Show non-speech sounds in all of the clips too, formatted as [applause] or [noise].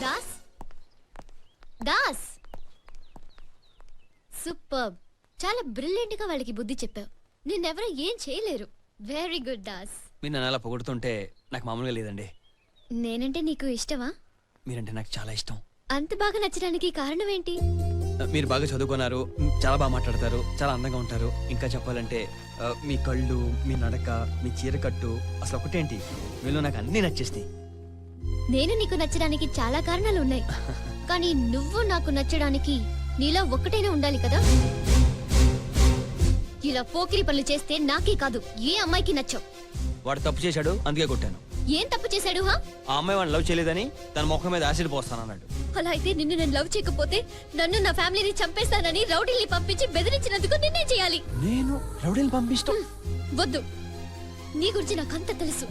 Das? Das? Super. చాలా బ్రిలియంట్గా వాళ్ళకి బుద్ధి చెప్పావు. నిన్నెవరూ ఏం చేయలేరు. Very good Das. మీరు నన్ను అలా పొగుడుతుంటే నాకు మామూలుగా లేదండి. నేనంటే నీకు ఇష్టమా? మీరంటే నాకు చాలా ఇష్టం. అంత బాగా నచ్చడానికి కారణం ఏంటి? మీరు బాగా చదువుకున్నారు చాలా బాగా మాట్లాడతారు చాలా అందంగా ఉంటారు. ఇంకా చెప్పాలంటే ఆ, మీ కళ్ళు మీ నడక మీ చీర కట్టు అసలు ఒకటేంటి వీళ్ళు నాకు అన్నీ నచ్చేస్తాయి నేను నీకు నచ్చడానికి చాలా కారణాలు ఉన్నాయి. కానీ నువ్వు నాకు నచ్చడానికి నీలో ఒక్కటైనా ఉండాలి కదా? ఇలా పోకిరి పనులు చేస్తే నాకే కాదు ఏ అమ్మాయికి నచ్చవు. వాడు తప్పు చేశాడు అందుకే కొట్టాను. ఏం తప్పు చేశాడు హా? ఆ అమ్మాయి వాడిని లవ్ చేయలేదని తన ముఖం మీద యాసిడ్ పోస్తానన్నాడు. అలా అయితే నిన్ను నేను లవ్ చేయకపోతే నన్ను నా ఫ్యామిలీని చంపేస్తానని రౌడీల్ని పంపించి బెదిరించినందుకు నిన్నే చేయాలి. నేను రౌడీని పంపిస్తాం. వద్దు. నీ గురించి నాకంత తెలుసు.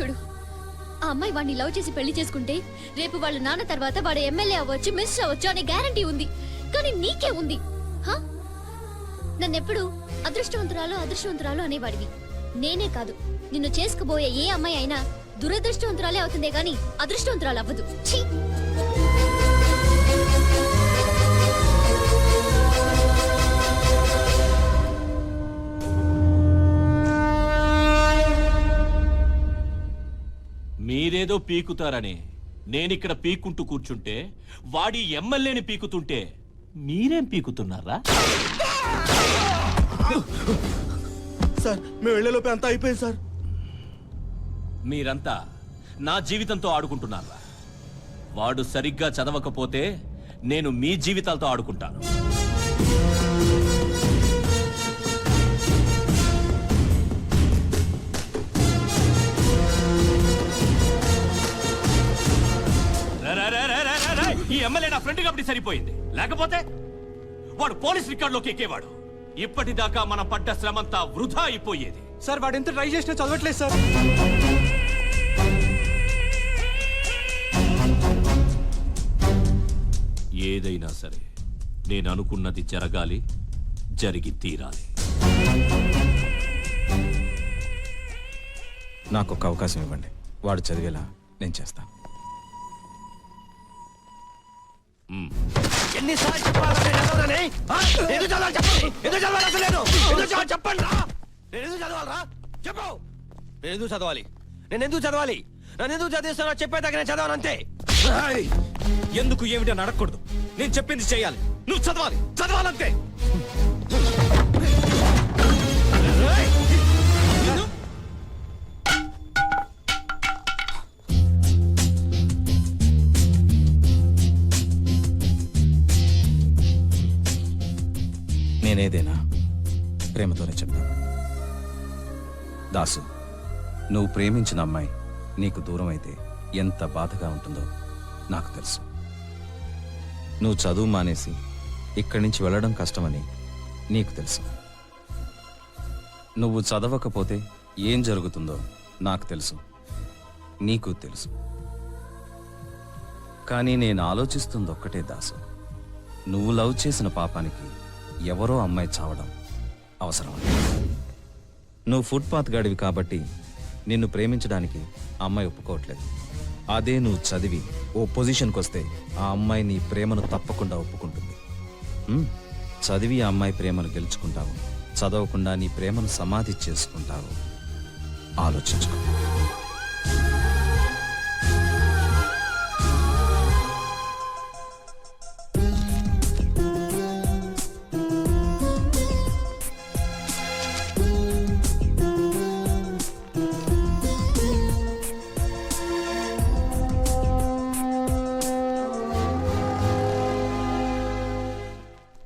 చూడు. ఆ అమ్మాయి వాడిని లవ్ చేసి పెళ్ళి చేసుకుంటే రేపు వాళ్ళ నాన్న తర్వాత వాడు ఎమ్మెల్యే అవ్వచ్చు మిస్ అవ్వచ్చు అనే గ్యారంటీ ఉంది. కానీ నీకే ఉంది. నన్నెప్పుడు అదృష్టవంతురాలు అదృష్టవంతురాలు అనేవాడివి. నేనే కాదు. నిన్ను చేసుకుపోయే ఏ అమ్మాయి అయినా దురదృష్టవంతురాలే అవుతుందే గాని అదృష్టవంతురాలు అవ్వదు మీరేదో పీకుతారని నేనిక్కడ పీక్కుంటూ కూర్చుంటే వాడి ఎమ్మెల్యేని పీకుతుంటే మీరేం పీకుతున్నారా? సార్ మేము వెళ్ళేలోపే అంతా అయిపోయింది సార్. మీరంతా నా జీవితంతో ఆడుకుంటున్నారా? వాడు సరిగ్గా చదవకపోతే నేను మీ జీవితాలతో ఆడుకుంటాను. ఎమ్మెల్యే నా ఫ్రెండ్ కాబట్టి సరిపోయింది. లేకపోతే వాడు పోలీస్ రికార్డులోకి ఎక్కేవాడు. ఇప్పటిదాకా మనం పడ్డ శ్రమంతా వృధా అయిపోయేది. సార్ వాడు ఎంత ట్రై చేసినా చదవట్లేదు సార్. ఏదైనా సరే నేను అనుకున్నది జరగాలి జరిగి తీరాలి. నాకు ఒక అవకాశం ఇవ్వండి. వాడు చదివేలా నేను చేస్తాను. ఎన్నిసార్లు చెప్పాలని నేను ఎందుకు చదవాలి? చెప్పండి. ఎందుకు చదవాలి అసలు నేను? ఎందుకు చదవాలి? చెప్పండి రా. నేను ఎందుకు చదవాలరా? చెప్పు. నేను ఎందుకు చదవాలి? నేను ఎందుకు చదవాలి? నన్ను ఎందుకు చదివిస్తానో చెప్పేదాకా నేను చదవను అంతే. ఎందుకు ఏమిటి అని అడగకూడదు. నేను చెప్పింది చేయాలి. నువ్వు చదవాలి. చదవాలంతే. నేనేదేనా? ప్రేమతోనే చెప్తాను. దాసు నువ్వు ప్రేమించిన అమ్మాయి నీకు దూరం అయితే ఎంత బాధగా ఉంటుందో నాకు తెలుసు. నువ్వు చదువు మానేసి ఇక్కడి నుంచి వెళ్ళడం కష్టమని నీకు తెలుసు. నువ్వు చదవకపోతే ఏం జరుగుతుందో నాకు తెలుసు. నీకు తెలుసు. కానీ నేను ఆలోచిస్తుంది ఒక్కటే దాసు. నువ్వు లవ్ చేసిన పాపానికి ఎవరో అమ్మాయి చావడం అవసరం. నువ్వు ఫుట్పాత్ గాడివి కాబట్టి నిన్ను ప్రేమించడానికి ఆ అమ్మాయి ఒప్పుకోవట్లేదు. అదే నువ్వు చదివి ఓ పొజిషన్కి వస్తే ఆ అమ్మాయి నీ ప్రేమను తప్పకుండా ఒప్పుకుంటుంది. చదివి ఆ అమ్మాయి ప్రేమను గెలుచుకుంటావు. చదవకుండా నీ ప్రేమను సమాధి చేసుకుంటావు. ఆలోచించుకో.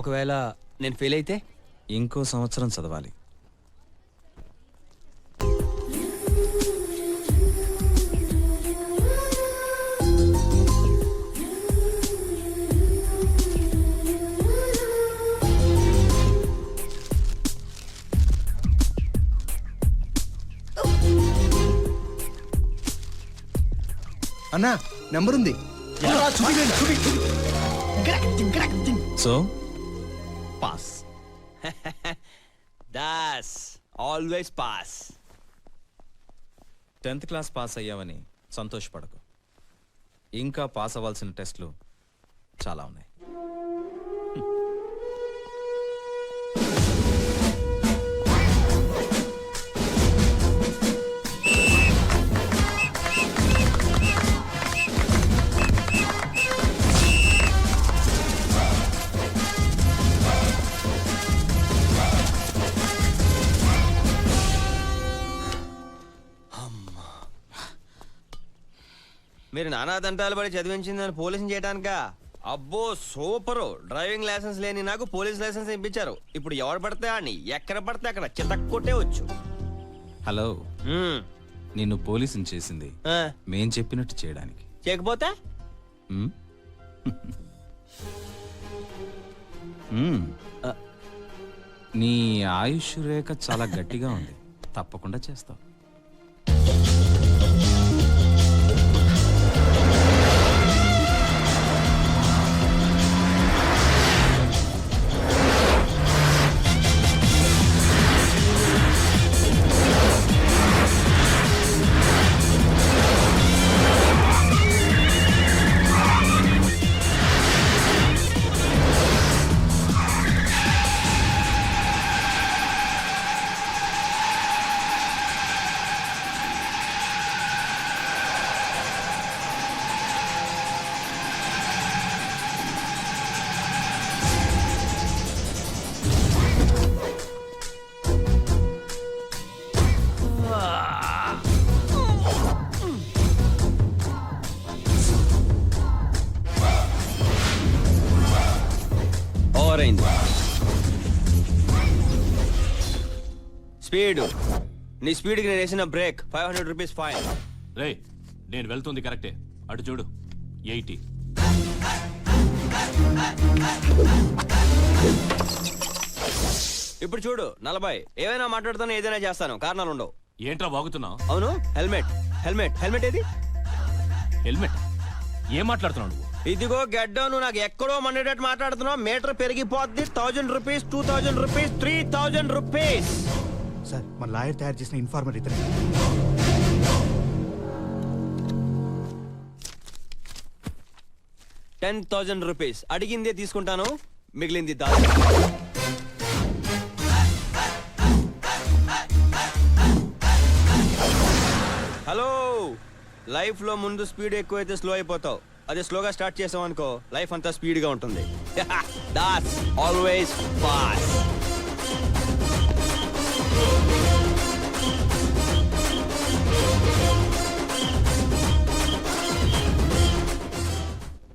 ఒకవేళ నేను ఫెయిల్ అయితే? ఇంకో సంవత్సరం చదవాలి. అన్నా నెంబర్ ఉంది. So pass Das always pass tenth class pass అయ్యావని సంతోషపడకు. ఇంకా పాస్ అవ్వాల్సిన టెస్ట్లు చాలా ఉన్నాయి. మీరు నానాదంటాలు పడి చదివించిందని పోలీసుని చేయడానికా అబ్బో సూపరు. డ్రైవింగ్ లైసెన్స్ లేని నాకు పోలీస్ లైసెన్స్ ఇప్పించారు. ఇప్పుడు ఎవడు పడితే అని ఎక్కడ పడితే అక్కడ చితక్కొట్టే వచ్చు హలో. మ్మ్. నిన్ను పోలీసుని చేసింది ఆ, మేం చెప్పినట్టు చేయడానికి. చేయకపోతే? మ్మ్? మ్మ్. ఆ. నీ ఆయుష్ రేఖ చాలా గట్టిగా ఉంది. తప్పకుండా చేస్తావు. స్పీడ్. నీ స్పీడ్కి నేను వేసిన brake five hundred rupees fine. రే నేను వెళ్తుంది కరెక్టే. అటు చూడు ఎయిటీ. ఇప్పుడు చూడు నలభై. ఏమైనా మాట్లాడుతాను ఏదైనా చేస్తాను కారణాలు ఉండవు. ఏంట్రా వాగుతున్నావు? అవును హెల్మెట్. హెల్మెట్. హెల్మెట్ ఏది? హెల్మెట్? ఏం మాట్లాడుతున్నావు నువ్వు? ఇదిగో గడ్డ నువ్వు నాకు ఎక్కడో మండేటట్టు మాట్లాడుతున్నావు. Meter పెరిగిపోద్ది thousand rupees two thousand rupees three thousand rupees. Sir మన లాయర్ తయారు చేసిన ఇన్ఫార్మర్ ఇతనే. టెన్ థౌజండ్ రూపీస్ అడిగిందే తీసుకుంటాను మిగిలింది దాని హలో లైఫ్లో ముందు స్పీడ్ ఎక్కువైతే స్లో అయిపోతావు. అదే స్లోగా స్టార్ట్ చేసావు అనుకో లైఫ్ అంతా స్పీడ్గా ఉంటుంది. [laughs] That's always fast.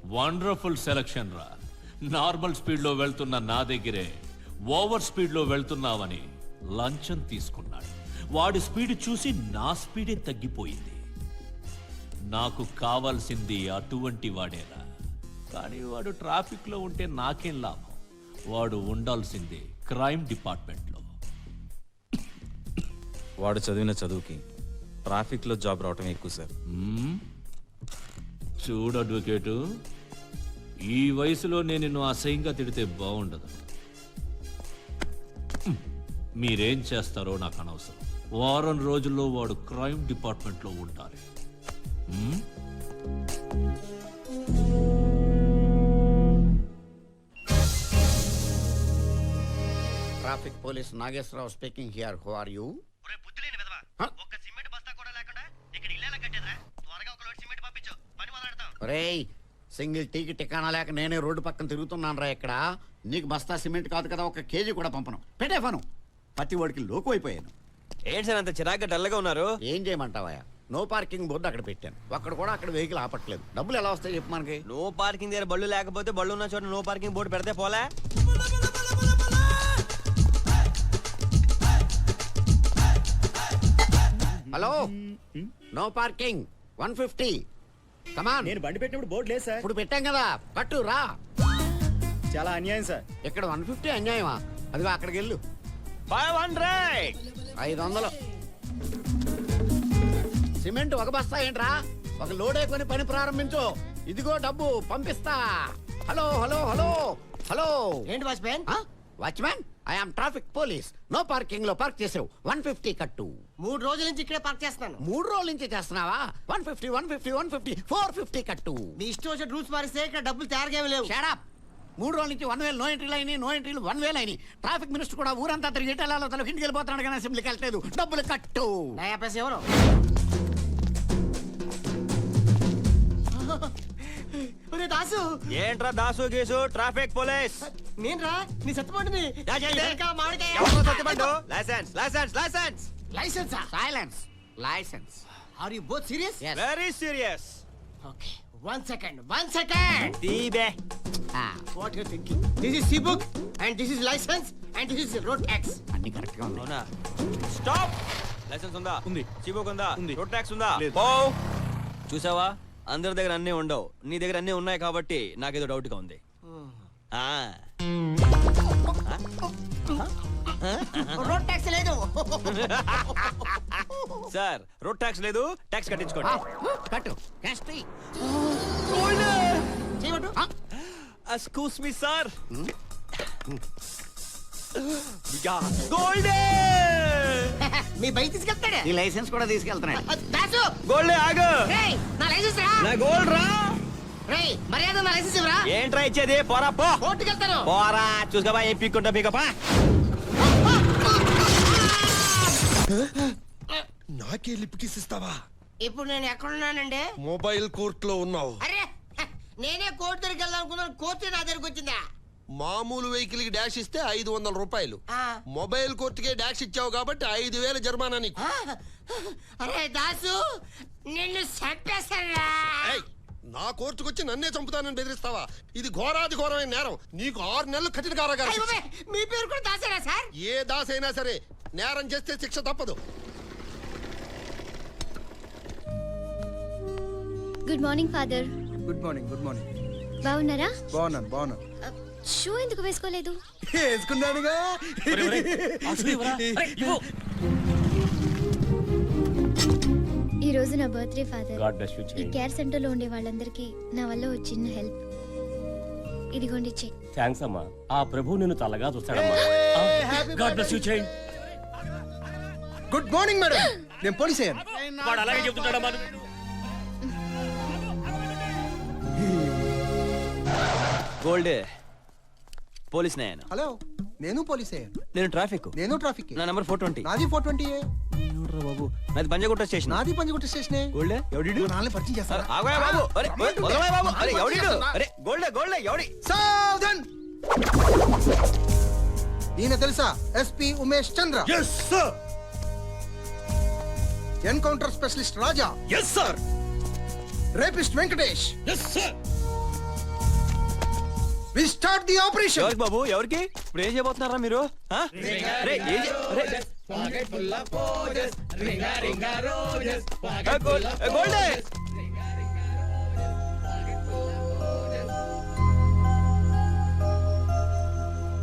Wonderful selection రా. నార్మల్ స్పీడ్లో వెళ్తున్న నా దగ్గరే ఓవర్ స్పీడ్లో వెళ్తున్నావని లంచం తీసుకున్నాడు. వాడి స్పీడ్ చూసి నా స్పీడే తగ్గిపోయింది. నాకు కావాల్సింది అటువంటి వాడేరా. కానీ వాడు ట్రాఫిక్లో ఉంటే నాకేం లాభం? వాడు ఉండాల్సింది క్రైమ్ డిపార్ట్మెంట్లో. వాడు చదివిన చదువుకి. ట్రాఫిక్లో జాబ్ రావటం ఎక్కువ సార్. చూడు అడ్వకేటు ఈ వయసులో నేను నిన్ను అసహ్యంగా తిడితే బాగుండదు హ్మ్. మీరేం చేస్తారో నాకు అనవసరం. వారం రోజుల్లో వాడు క్రైమ్ డిపార్ట్మెంట్లో ఉండాలి హ్మ్? Traffic police Nageswara Rao speaking here. Who are you ఒక్క సిమెంట్ బస్తా కూడా లేకుండా ఇక్కడ ఇల్లు కట్టేదిరా త్వరగా ఒక లోడ్ సిమెంట్ పంపించు పని మొదలెడతాం రేయ్ సింగిల్ టీకి టికానా లేక నేనే రోడ్డు పక్కన తిరుగుతున్నాను రా ఇక్కడ. నీకు బస్తా సిమెంట్ కాదు కదా ఒక కేజీ కూడా పంపను. పెట్టే ఫను పత్తి వాడికి లోకు అయిపోయాను. ఏంటి సార్ అంత చిరాగ్గా డల్గా ఉన్నారు? ఏం చేయమంటావా నో పార్కింగ్ బోర్డు అక్కడ పెట్టాను. అక్కడ కూడా అక్కడ వెహికల్ ఆపట్లేదు. డబ్బులు ఎలా వస్తాయి చెప్పు మనకి? నో పార్కింగ్ దగ్గర బళ్ళు లేకపోతే బళ్ళు ఉన్న చోట నో పార్కింగ్ బోర్డు పెడితే పోలే? Hello? No parking. One fifty. Come on నేను బండి పెట్టినప్పుడు బోర్డు లేదు సార్. ఇప్పుడు పెట్టాం కదా. కట్టు రా. చాలా అన్యాయం సార్. ఇక్కడ వన్ ఫిఫ్టీ అన్యాయమా? అదిగో అక్కడికి వెళ్ళు. ఫైవ్ హండ్రెడ్ ఐదు వందలు. సిమెంట్ ఒక బస్తా ఏంట్రా? ఒక లోడే కొని పని ప్రారంభించు. ఇదిగో డబ్బు పంపిస్తా. Hello hello hello. హలో. ఏంటి వాచ్మెన్? ఆ? Watchman I am traffic police no పార్కింగ్లో park చేసావు వన్ ఫిఫ్టీ కట్టు. మూడు రోజుల నుంచి ఇక్కడే పార్క్ చేస్తున్నాను. మూడు రోజుల నుంచి చేస్తున్నావా? One fifty one fifty one fifty four fifty కట్టు. మీ ఇష్టం వచ్చిన రూల్స్ మారిస్తే ఇక్కడ డబ్బులు తయారుగా లేవు. షడప్ మూడు రోజుల నుంచి వన్ వేలు నో ఎంట్రీలు అయినాయి నో ఎంట్రీలు వన్ వేలు అయినాయి. ట్రాఫిక్ మినిస్టర్ కూడా ఊరంతా తిరిగి ఎటాలలో తన ఇంటికి వెళ్ళిపోతున్నాడు కానీ అసెంబ్లీకి వెళ్ళలేదు డబ్బులు కట్టు. నయా పైసా ఎవరు? దాసు. ఏంట్రా దాసు గీసు? Traffic police. నేను రా నీ సత్తుపండుని licence licence licence. లైసెన్సా? Silence licence. Are you both serious. Very serious okay one second one second తీబే what you thinking this is C book and this is licence and this is road tax అన్ని కరెక్ట్గా ఉన్నాయి. Stop licence ఉందా? ఉంది. చీబుక్ ఉందా? ఉంది. Road tax ఉందా? లేదు. ఓ చూసావా? అందరి దగ్గర అన్నీ ఉండవు. నీ దగ్గర అన్నీ ఉన్నాయి కాబట్టి నాకేదో డౌట్గా ఉంది ఆ. రోడ్ ట్యాక్స్ లేదు. సార్ రోడ్ ట్యాక్స్ లేదు ట్యాక్స్ కట్టించుకోండి. కట్టు. క్యాష్ ఫ్రీ చేయమంటు. ఎక్స్క్యూస్ మీ సార్ గోల్డే [laughs] మీ బైక్ తీసుకెళ్తాడే? ఈ లైసెన్స్ కూడా తీసుకెళ్తున్నాడు. దాసు! గోల్డే ఆగు. రేయ్ నా లైసెన్స్ రా. నా గోల్డ్ రా. రేయ్ మర్యాద నా లైసెన్స్ ఇవ్వరా? ఏంట్రా ఇచ్చేది? పోరా పో. కోర్టుకి వెళ్తాను పోరా చూసుకోబా ఏం పీక్కుంటా పీకపా. నాకే లిప్కిసిస్తావా ఇప్పుడు నేను ఎక్కడున్నానండి? మొబైల్ కోర్ట్లో ఉన్నావు. అరే నేనే కోర్టు దగ్గరికి వెళ్దాం కోర్టు నా దగ్గరికి వచ్చిందా? మామూలు వెహికల్కి డాష్ ఇస్తే ఐదు వందల రూపాయలు. ఆ. మొబైల్ కోర్టుకే డాష్ ఇచ్చావు కాబట్టి ఐదు వేల జరిమానా నీకు. అరే దాసు నిన్ను చంపేశారా నా కోర్టుకు వచ్చి నన్నే చంపుతానని బెదిరిస్తావా? ఇది ఘోరాది ఘోరమైన నేరం. నీకు ఆరు నెలలు కఠిన కారాగారం మీ పేరు కూడా దాసేనా సార్? ఏ దాస్ అయినా సరే నేరం చేస్తే శిక్ష తప్పదు. Good morning father. Good morning good morning. బాగున్నారా? బాగున్నాను బాగున్నాను. షూ ఎందుకు వేసుకోలేదు? వేసుకున్నానుగా ఈ రోజు నా బర్త్డే ఫాదర్. ఈ కేర్ సెంటర్లో ఉండే వాళ్ళందరికీ నా వల్ల ఒక చిన్న హెల్ప్. ఇదిగోండి చెక్ థ్యాంక్స్ అమ్మా. ఆ ప్రభు నిన్ను చల్లగా చూస్తాడమ్మా. గాడ్ బ్లెస్ యూ చేయండి గుడ్ మార్నింగ్ మేడం నేను పోలీస్ అయ్యాను. వాడు అలాగే చెప్తుంటాడమ్మా గోల్డే పోలీస్ నేను? హలో నేను పోలీస్. నేను ట్రాఫిక్. నేను ట్రాఫిక్. నా నంబర్ ఫోర్ ట్వంటీ. నాది ఫోర్ ట్వంటీ బాబు? నాది పంజగుట్ట స్టేషన్. నాది పంచగుట్ట స్టేషనే. గోల్డే? ఎవడిడు నాన్నని పరిచయం చేస్తారా? ఆగోయా బాబు. అరే బాబు. అరే ఎవడిడు అరే గోల్డే గోల్డే ఎవడి? సావధాన్. ఈయన తెలుసా? SP Umesh Chandra. Yes sir encounter specialist Raja. Yes sir rapist Venkatesh. Yes sir we start the operation ఎవరికి బాబు? ఎవరికి? ఇప్పుడు ఏం చేయబోతున్నారా మీరు? ఆ? రే, ఏం చే- రే. ఏ, గోల్- ఏ, గోల్డే!